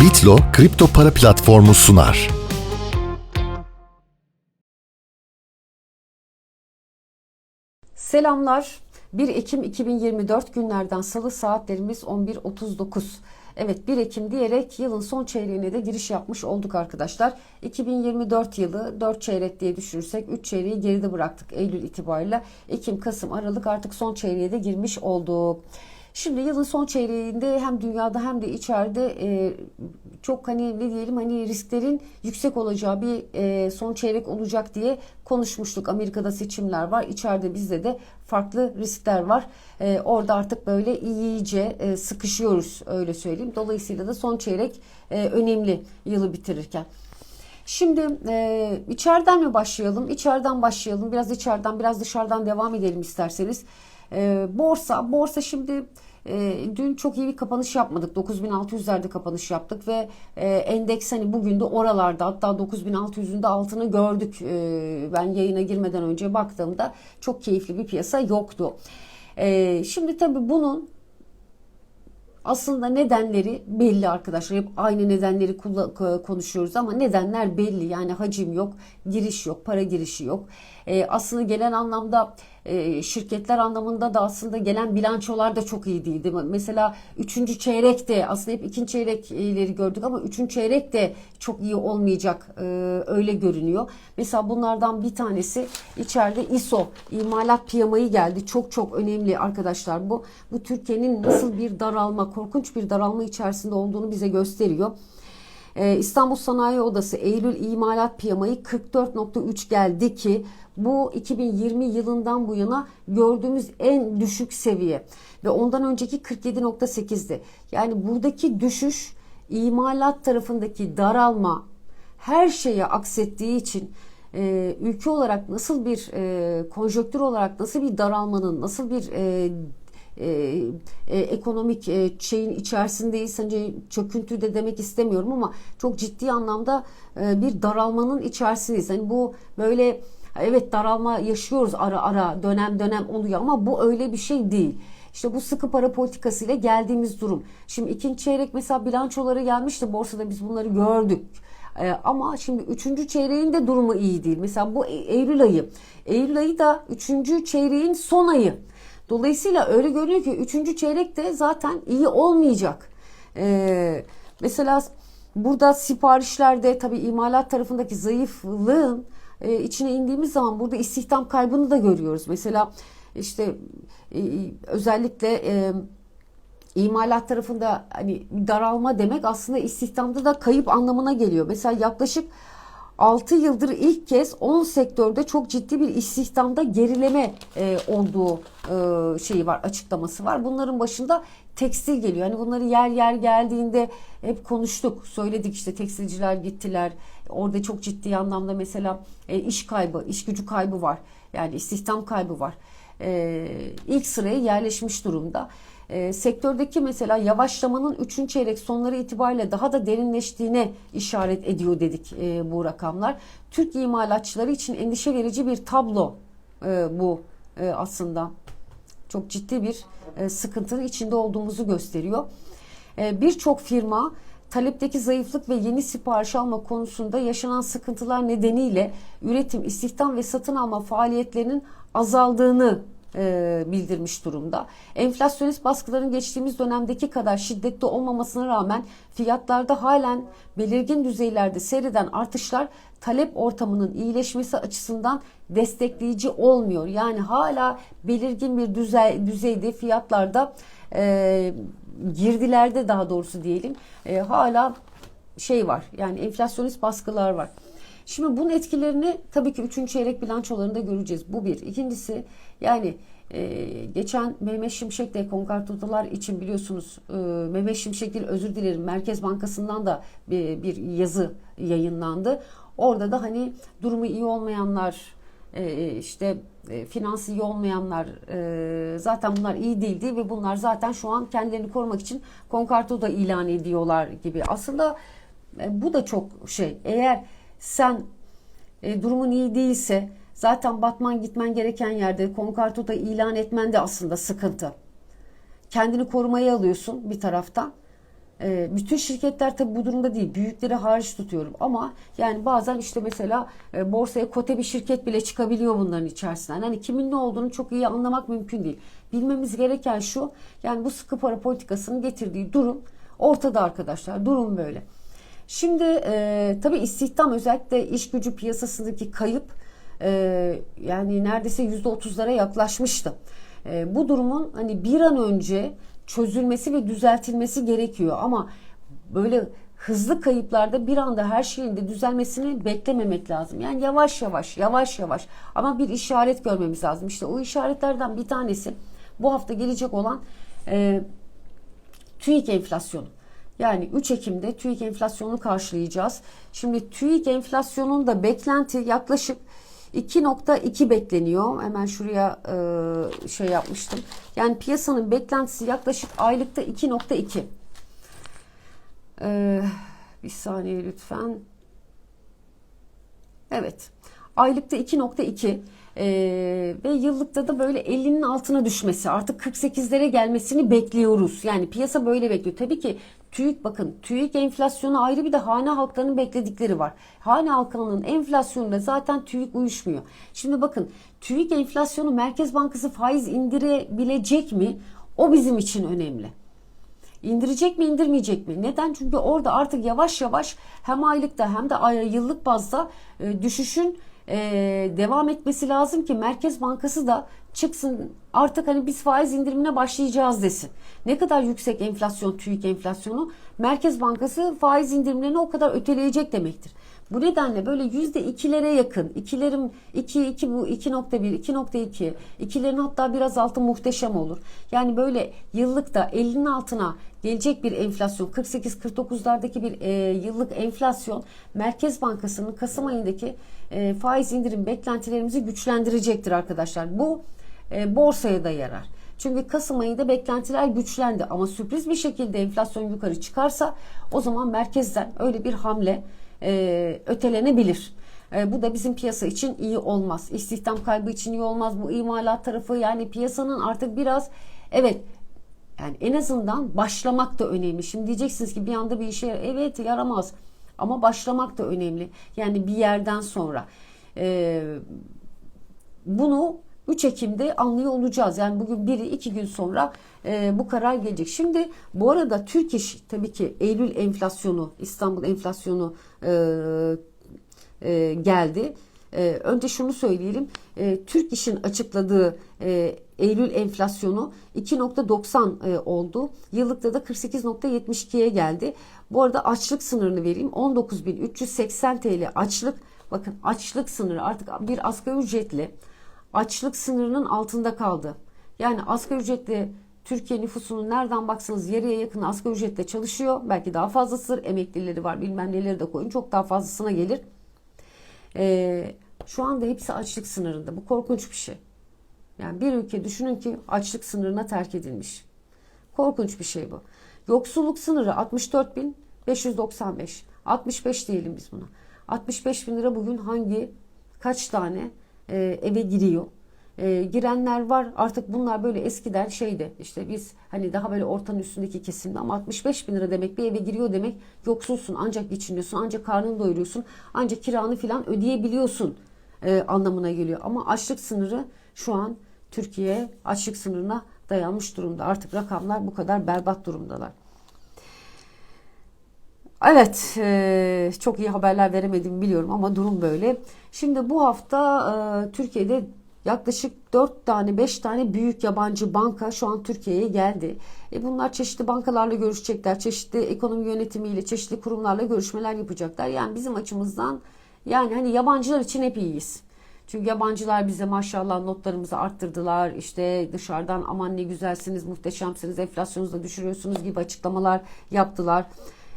Bitlo kripto para platformu sunar. Selamlar. 1 Ekim 2024 günlerden salı saatlerimiz 11.39. Evet 1 Ekim diyerek yılın son çeyreğine de giriş yapmış olduk arkadaşlar. 2024 yılı 4 çeyrek diye düşünürsek 3 çeyreği geride bıraktık Eylül itibariyle. Ekim, Kasım, Aralık artık son çeyreğe de girmiş olduk. Şimdi yılın son çeyreğinde hem dünyada hem de içeride e, çok hani ne diyelim hani risklerin yüksek olacağı bir e, son çeyrek olacak diye konuşmuştuk. Amerika'da seçimler var. İçeride bizde de farklı riskler var. E, orada artık böyle iyice e, sıkışıyoruz öyle söyleyeyim. Dolayısıyla da son çeyrek e, önemli yılı bitirirken. Şimdi e, içeriden mi başlayalım? İçeriden başlayalım. Biraz içeriden biraz dışarıdan devam edelim isterseniz. E, borsa, borsa şimdi e, dün çok iyi bir kapanış yapmadık. 9600'lerde kapanış yaptık ve e, endeks hani bugün de oralarda hatta 9600'ün de altını gördük. E, ben yayına girmeden önce baktığımda çok keyifli bir piyasa yoktu. E, şimdi tabii bunun aslında nedenleri belli arkadaşlar. Hep aynı nedenleri konuşuyoruz ama nedenler belli. Yani hacim yok, giriş yok, para girişi yok. Ee, aslında gelen anlamda e, şirketler anlamında da aslında gelen bilançolar da çok iyi değildi. Mesela üçüncü çeyrek de aslında hep ikinci çeyrekleri gördük ama üçüncü çeyrek de çok iyi olmayacak e, öyle görünüyor. Mesela bunlardan bir tanesi içeride ISO imalat piyamayı geldi. Çok çok önemli arkadaşlar bu. Bu Türkiye'nin nasıl bir daralma, korkunç bir daralma içerisinde olduğunu bize gösteriyor. Ee, İstanbul Sanayi Odası Eylül imalat piyamayı 44.3 geldi ki bu 2020 yılından bu yana gördüğümüz en düşük seviye ve ondan önceki 47.8'di. Yani buradaki düşüş imalat tarafındaki daralma her şeye aksettiği için e, ülke olarak nasıl bir e, konjöktür olarak nasıl bir daralmanın nasıl bir e, e, e, ekonomik e, şeyin içerisindeyiz. Hani çöküntü de demek istemiyorum ama çok ciddi anlamda e, bir daralmanın içerisindeyiz. Hani bu böyle evet daralma yaşıyoruz ara ara dönem dönem oluyor ama bu öyle bir şey değil. İşte bu sıkı para politikası ile geldiğimiz durum. Şimdi ikinci çeyrek mesela bilançoları gelmişti borsada biz bunları gördük. Ee, ama şimdi üçüncü çeyreğin de durumu iyi değil. Mesela bu Eylül ayı. Eylül ayı da üçüncü çeyreğin son ayı. Dolayısıyla öyle görünüyor ki üçüncü çeyrek de zaten iyi olmayacak. Ee, mesela burada siparişlerde tabii imalat tarafındaki zayıflığın e, içine indiğimiz zaman burada istihdam kaybını da görüyoruz. Mesela işte e, özellikle e, imalat tarafında hani daralma demek aslında istihdamda da kayıp anlamına geliyor. Mesela yaklaşık 6 yıldır ilk kez 10 sektörde çok ciddi bir istihdamda gerileme e, olduğu e, şeyi var, açıklaması var. Bunların başında tekstil geliyor. Hani bunları yer yer geldiğinde hep konuştuk, söyledik işte tekstilciler gittiler. Orada çok ciddi anlamda mesela e, iş kaybı, iş gücü kaybı var. Yani istihdam kaybı var. E, ilk sıraya yerleşmiş durumda. E, sektördeki mesela yavaşlamanın 3. çeyrek sonları itibariyle daha da derinleştiğine işaret ediyor dedik e, bu rakamlar. Türk imalatçıları için endişe verici bir tablo e, bu e, aslında. Çok ciddi bir e, sıkıntının içinde olduğumuzu gösteriyor. E, Birçok firma talepteki zayıflık ve yeni sipariş alma konusunda yaşanan sıkıntılar nedeniyle üretim, istihdam ve satın alma faaliyetlerinin azaldığını e, bildirmiş durumda. Enflasyonist baskıların geçtiğimiz dönemdeki kadar şiddetli olmamasına rağmen fiyatlarda halen belirgin düzeylerde seyreden artışlar talep ortamının iyileşmesi açısından destekleyici olmuyor. Yani hala belirgin bir düzey, düzeyde fiyatlarda e, girdilerde daha doğrusu diyelim e, hala şey var yani enflasyonist baskılar var. Şimdi bunun etkilerini tabii ki 3. çeyrek bilançolarında göreceğiz. Bu bir. İkincisi yani e, geçen Mehmet Şimşek de konkartotalar için biliyorsunuz e, Mehmet Şimşek değil özür dilerim Merkez Bankası'ndan da bir, bir yazı yayınlandı. Orada da hani durumu iyi olmayanlar e, işte e, finansı iyi olmayanlar e, zaten bunlar iyi değildi ve bunlar zaten şu an kendilerini korumak için konkarto da ilan ediyorlar gibi. Aslında e, bu da çok şey eğer sen e, durumun iyi değilse zaten batman gitmen gereken yerde konkartoda ilan etmen de aslında sıkıntı. Kendini korumaya alıyorsun bir taraftan. E, bütün şirketler tabi bu durumda değil. Büyükleri hariç tutuyorum ama yani bazen işte mesela e, borsaya kote bir şirket bile çıkabiliyor bunların içerisinden. Hani kimin ne olduğunu çok iyi anlamak mümkün değil. Bilmemiz gereken şu yani bu sıkı para politikasının getirdiği durum ortada arkadaşlar. Durum böyle. Şimdi e, tabii istihdam özellikle iş gücü piyasasındaki kayıp e, yani neredeyse yüzde otuzlara yaklaşmıştı. E, bu durumun hani bir an önce çözülmesi ve düzeltilmesi gerekiyor ama böyle hızlı kayıplarda bir anda her şeyin de düzelmesini beklememek lazım. Yani yavaş yavaş, yavaş yavaş ama bir işaret görmemiz lazım. İşte o işaretlerden bir tanesi bu hafta gelecek olan e, TÜİK enflasyonu. Yani 3 Ekim'de TÜİK enflasyonunu karşılayacağız. Şimdi TÜİK enflasyonun da beklenti yaklaşık 2.2 bekleniyor. Hemen şuraya e, şey yapmıştım. Yani piyasanın beklentisi yaklaşık aylıkta 2.2. E, bir saniye lütfen. Evet. Aylıkta 2.2 ee, ve yıllıkta da böyle 50'nin altına düşmesi artık 48'lere gelmesini bekliyoruz. Yani piyasa böyle bekliyor. Tabii ki TÜİK bakın TÜİK enflasyonu ayrı bir de hane halklarının bekledikleri var. Hane halkının enflasyonuyla zaten TÜİK uyuşmuyor. Şimdi bakın TÜİK enflasyonu Merkez Bankası faiz indirebilecek mi? O bizim için önemli. İndirecek mi indirmeyecek mi? Neden? Çünkü orada artık yavaş yavaş hem aylıkta hem de yıllık bazda e, düşüşün e, devam etmesi lazım ki Merkez Bankası da çıksın artık hani biz faiz indirimine başlayacağız desin. Ne kadar yüksek enflasyon, TÜİK enflasyonu Merkez Bankası faiz indirimlerini o kadar öteleyecek demektir. Bu nedenle böyle yüzde ikilere yakın, ikilerim 2, 2 bu 2.1, 2.2, ikilerin hatta biraz altı muhteşem olur. Yani böyle yıllıkta 50'nin altına gelecek bir enflasyon, 48-49'lardaki bir e, yıllık enflasyon Merkez Bankası'nın Kasım ayındaki e, faiz indirim beklentilerimizi güçlendirecektir arkadaşlar. Bu e, borsaya da yarar. Çünkü Kasım ayında beklentiler güçlendi ama sürpriz bir şekilde enflasyon yukarı çıkarsa o zaman merkezden öyle bir hamle e, ötelenebilir. E, bu da bizim piyasa için iyi olmaz. İstihdam kaybı için iyi olmaz. Bu imalat tarafı yani piyasanın artık biraz evet yani en azından başlamak da önemli. Şimdi diyeceksiniz ki bir anda bir işe evet yaramaz ama başlamak da önemli. Yani bir yerden sonra. E, bunu 3 Ekim'de anlıyor olacağız. Yani bugün biri iki gün sonra e, bu karar gelecek. Şimdi bu arada Türk İş tabii ki Eylül enflasyonu, İstanbul enflasyonu e, e, geldi. E, önce şunu söyleyelim. E, Türk İş'in açıkladığı e, Eylül enflasyonu 2.90 e, oldu. Yıllıkta da 48.72'ye geldi. Bu arada açlık sınırını vereyim. 19.380 TL açlık. Bakın açlık sınırı artık bir asgari ücretli açlık sınırının altında kaldı. Yani asgari ücretli Türkiye nüfusunun nereden baksanız yarıya yakın asgari ücretle çalışıyor. Belki daha fazlasıdır. Emeklileri var bilmem neleri de koyun. Çok daha fazlasına gelir. Ee, şu anda hepsi açlık sınırında. Bu korkunç bir şey. Yani bir ülke düşünün ki açlık sınırına terk edilmiş. Korkunç bir şey bu. Yoksulluk sınırı 64.595. 65 diyelim biz buna. 65 bin lira bugün hangi kaç tane e, eve giriyor? E, girenler var artık bunlar böyle eskiden şeydi işte biz hani daha böyle ortanın üstündeki kesimde ama 65 bin lira demek bir eve giriyor demek yoksulsun ancak geçiniyorsun ancak karnını doyuruyorsun ancak kiranı filan ödeyebiliyorsun e, anlamına geliyor. Ama açlık sınırı şu an Türkiye açlık sınırına dayanmış durumda. Artık rakamlar bu kadar berbat durumdalar. Evet, e, çok iyi haberler veremedim biliyorum ama durum böyle. Şimdi bu hafta e, Türkiye'de yaklaşık 4 tane 5 tane büyük yabancı banka şu an Türkiye'ye geldi. E bunlar çeşitli bankalarla görüşecekler, çeşitli ekonomi yönetimiyle, çeşitli kurumlarla görüşmeler yapacaklar. Yani bizim açımızdan yani hani yabancılar için hep iyiyiz. Çünkü yabancılar bize maşallah notlarımızı arttırdılar. İşte dışarıdan aman ne güzelsiniz, muhteşemsiniz, enflasyonunuzu da düşürüyorsunuz gibi açıklamalar yaptılar.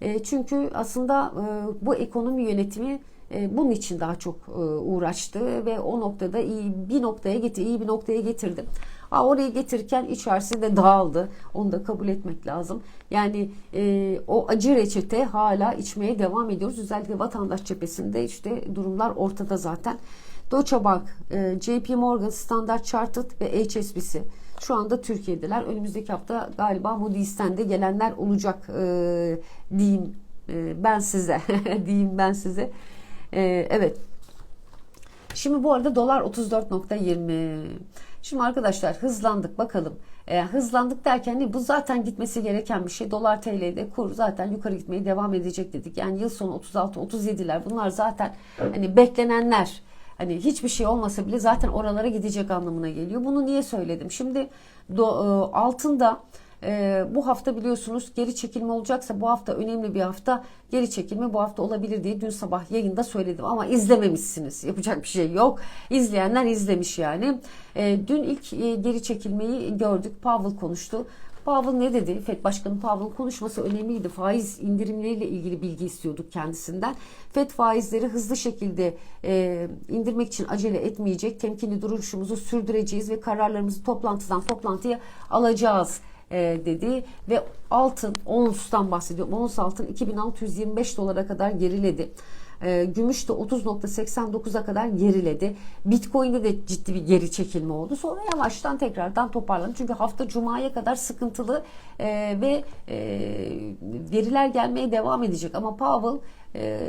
E, çünkü aslında e, bu ekonomi yönetimi bunun için daha çok e, uğraştı ve o noktada iyi bir noktaya getir, iyi bir noktaya getirdi. Aa, oraya getirirken içerisi de dağıldı. Onu da kabul etmek lazım. Yani e, o acı reçete hala içmeye devam ediyoruz. Özellikle vatandaş cephesinde işte durumlar ortada zaten. Deutsche Bank, e, JP Morgan, Standard Chartered ve HSBC Şu anda Türkiye'deler. Önümüzdeki hafta galiba Moody's'ten de gelenler olacak e, diyeyim e, ben size. diyeyim ben size. E, evet. Şimdi bu arada dolar 34.20. Şimdi arkadaşlar hızlandık bakalım. E, hızlandık derken bu zaten gitmesi gereken bir şey. Dolar TL'de kur zaten yukarı gitmeye devam edecek dedik. Yani yıl sonu 36 37'ler bunlar zaten hani beklenenler. Hani hiçbir şey olmasa bile zaten oralara gidecek anlamına geliyor. Bunu niye söyledim? Şimdi do, e, altında e, bu hafta biliyorsunuz geri çekilme olacaksa bu hafta önemli bir hafta geri çekilme bu hafta olabilir diye dün sabah yayında söyledim ama izlememişsiniz yapacak bir şey yok izleyenler izlemiş yani e, dün ilk e, geri çekilmeyi gördük Powell konuştu Powell ne dedi? FED Başkanı Powell'ın konuşması önemliydi. Faiz indirimleriyle ilgili bilgi istiyorduk kendisinden. FED faizleri hızlı şekilde e, indirmek için acele etmeyecek. Temkinli duruşumuzu sürdüreceğiz ve kararlarımızı toplantıdan toplantıya alacağız e, dedi ve altın onstan bahsediyorum. Ons altın 2625 dolara kadar geriledi. E, gümüş de 30.89'a kadar geriledi. Bitcoin'de de ciddi bir geri çekilme oldu. Sonra yavaştan tekrardan toparlandı. Çünkü hafta Cuma'ya kadar sıkıntılı e, ve e, veriler gelmeye devam edecek. Ama Powell e,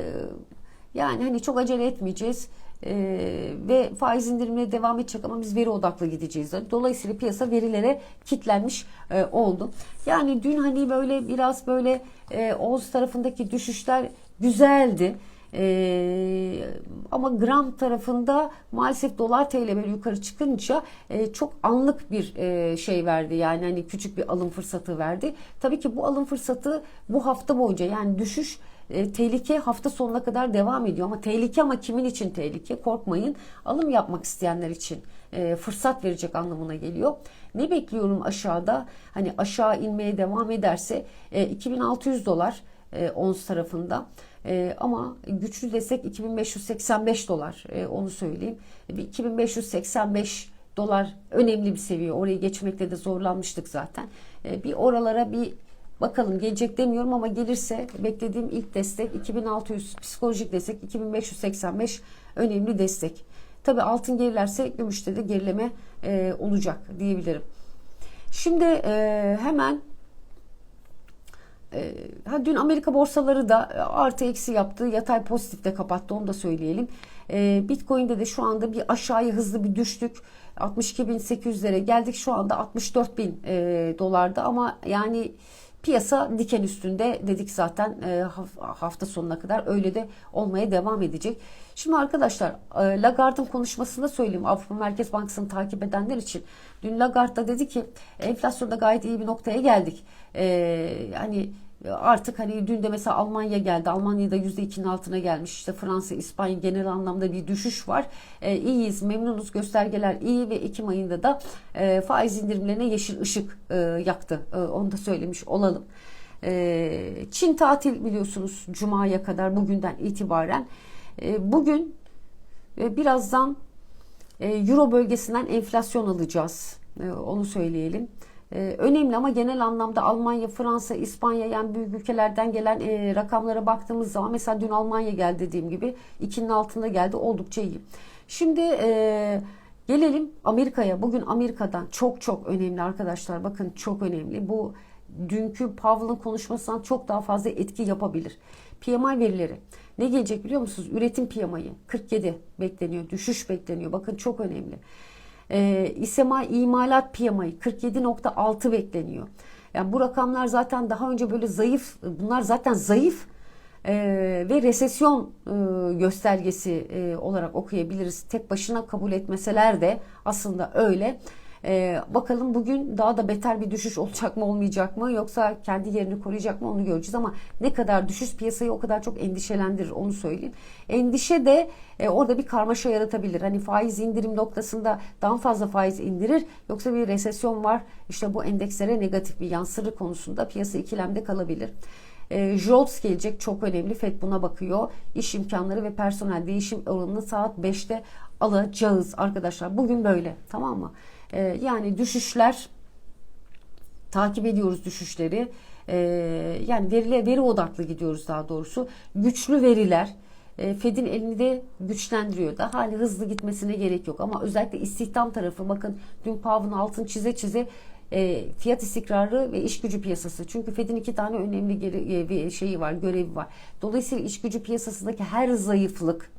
yani hani çok acele etmeyeceğiz. Ee, ve faiz indirimine devam edecek ama biz veri odaklı gideceğiz. Dolayısıyla piyasa verilere kitlenmiş e, oldu. Yani dün hani böyle biraz böyle e, Oğuz tarafındaki düşüşler güzeldi. Ee, ama gram tarafında maalesef dolar TL böyle yukarı çıkınca e, çok anlık bir e, şey verdi. Yani hani küçük bir alım fırsatı verdi. Tabii ki bu alım fırsatı bu hafta boyunca yani düşüş e, tehlike hafta sonuna kadar devam ediyor. Ama tehlike ama kimin için tehlike? Korkmayın. Alım yapmak isteyenler için e, fırsat verecek anlamına geliyor. Ne bekliyorum aşağıda? Hani aşağı inmeye devam ederse e, 2600 dolar e, ons tarafında. E, ama güçlü desek 2585 dolar e, onu söyleyeyim. Bir 2585 dolar önemli bir seviye. Orayı geçmekte de zorlanmıştık zaten. E, bir oralara bir Bakalım gelecek demiyorum ama gelirse beklediğim ilk destek 2600 psikolojik destek 2585 önemli destek. Tabi altın gerilerse gümüşte de gerileme e, olacak diyebilirim. Şimdi e, hemen e, ha, dün Amerika borsaları da artı eksi yaptı. Yatay pozitifte kapattı onu da söyleyelim. E, Bitcoin'de de şu anda bir aşağıya hızlı bir düştük. 62.800'lere geldik. Şu anda 64.000 e, dolarda ama yani Piyasa diken üstünde dedik zaten e, hafta sonuna kadar öyle de olmaya devam edecek. Şimdi arkadaşlar e, Lagarde'ın konuşmasında söyleyeyim Avrupa Merkez Bankası'nı takip edenler için. Dün Lagarde da dedi ki enflasyonda gayet iyi bir noktaya geldik. Yani artık hani dün de mesela Almanya geldi. Almanya'da %2'nin altına gelmiş. İşte Fransa, İspanya genel anlamda bir düşüş var. E, iyiyiz, memnunuz, göstergeler iyi ve Ekim ayında da e, faiz indirimlerine yeşil ışık e, yaktı. E, onu da söylemiş olalım. E, Çin tatil biliyorsunuz Cuma'ya kadar bugünden itibaren. E, bugün e, birazdan e, Euro bölgesinden enflasyon alacağız. E, onu söyleyelim e, önemli ama genel anlamda Almanya, Fransa, İspanya yani büyük ülkelerden gelen e, rakamlara baktığımız zaman mesela dün Almanya geldi dediğim gibi 2'nin altında geldi oldukça iyi. Şimdi e, gelelim Amerika'ya. Bugün Amerika'dan çok çok önemli arkadaşlar bakın çok önemli. Bu dünkü Powell'ın konuşmasından çok daha fazla etki yapabilir. PMI verileri ne gelecek biliyor musunuz? Üretim PMI'yi 47 bekleniyor. Düşüş bekleniyor. Bakın çok önemli. E, İSEMA imalat piyamayı 47.6 bekleniyor. Yani bu rakamlar zaten daha önce böyle zayıf, bunlar zaten zayıf e, ve resesyon e, göstergesi e, olarak okuyabiliriz. Tek başına kabul etmeseler de aslında öyle. Ee, bakalım bugün daha da beter bir düşüş olacak mı olmayacak mı yoksa kendi yerini koruyacak mı onu göreceğiz ama ne kadar düşüş piyasayı o kadar çok endişelendirir onu söyleyeyim. Endişe de e, orada bir karmaşa yaratabilir. Hani faiz indirim noktasında daha fazla faiz indirir yoksa bir resesyon var işte bu endekslere negatif bir yansırı konusunda piyasa ikilemde kalabilir. E, JOLTS gelecek çok önemli. FED buna bakıyor. İş imkanları ve personel değişim oranını saat 5'te alacağız arkadaşlar. Bugün böyle tamam mı? E, yani düşüşler takip ediyoruz düşüşleri. E, yani veri, veri odaklı gidiyoruz daha doğrusu. Güçlü veriler e, Fed'in elini de güçlendiriyor. Daha hali hızlı gitmesine gerek yok. Ama özellikle istihdam tarafı bakın dün Powell'ın altın çize çize e, fiyat istikrarı ve iş gücü piyasası. Çünkü Fed'in iki tane önemli geri, e, şeyi var, görevi var. Dolayısıyla iş gücü piyasasındaki her zayıflık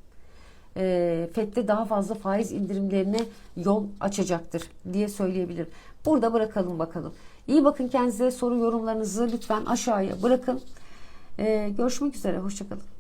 e, FED'de daha fazla faiz indirimlerine yol açacaktır diye söyleyebilirim. Burada bırakalım bakalım. İyi bakın kendinize soru yorumlarınızı lütfen aşağıya bırakın. E, görüşmek üzere. Hoşçakalın.